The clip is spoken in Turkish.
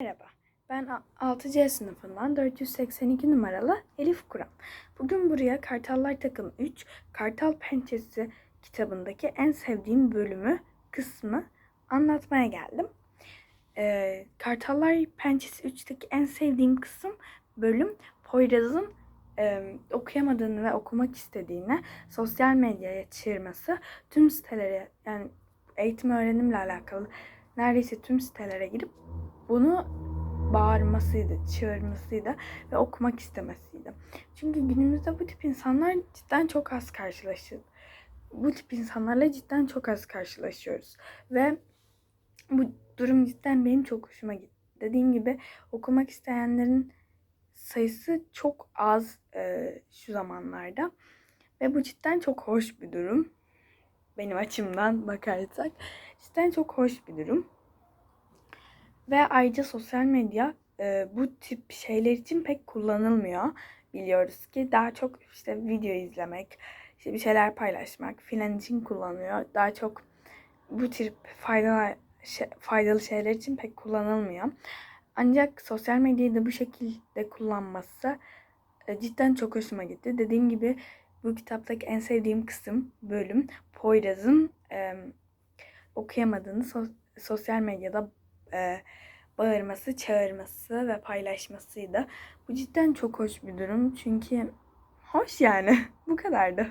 Merhaba, ben A- 6C sınıfından 482 numaralı Elif Kur'an. Bugün buraya Kartallar Takım 3, Kartal Pençesi kitabındaki en sevdiğim bölümü, kısmı anlatmaya geldim. Ee, Kartallar Pençesi 3'teki en sevdiğim kısım bölüm Poyraz'ın e, okuyamadığını ve okumak istediğini sosyal medyaya çığırması, tüm sitelere yani eğitim öğrenimle alakalı neredeyse tüm sitelere girip bunu bağırmasıydı, çığırmasıydı ve okumak istemesiydi. Çünkü günümüzde bu tip insanlar cidden çok az karşılaşıyor. Bu tip insanlarla cidden çok az karşılaşıyoruz. Ve bu durum cidden benim çok hoşuma gitti. Dediğim gibi okumak isteyenlerin sayısı çok az e, şu zamanlarda. Ve bu cidden çok hoş bir durum. Benim açımdan bakarsak. Cidden çok hoş bir durum. Ve ayrıca sosyal medya e, bu tip şeyler için pek kullanılmıyor. Biliyoruz ki daha çok işte video izlemek, işte bir şeyler paylaşmak filan için kullanılıyor. Daha çok bu tip faydalı, şey- faydalı şeyler için pek kullanılmıyor. Ancak sosyal medyayı da bu şekilde kullanması e, cidden çok hoşuma gitti. Dediğim gibi bu kitaptaki en sevdiğim kısım, bölüm Poyraz'ın e, okuyamadığını so- sosyal medyada e, bağırması, çağırması ve paylaşmasıydı. Bu cidden çok hoş bir durum çünkü hoş yani. Bu kadardı.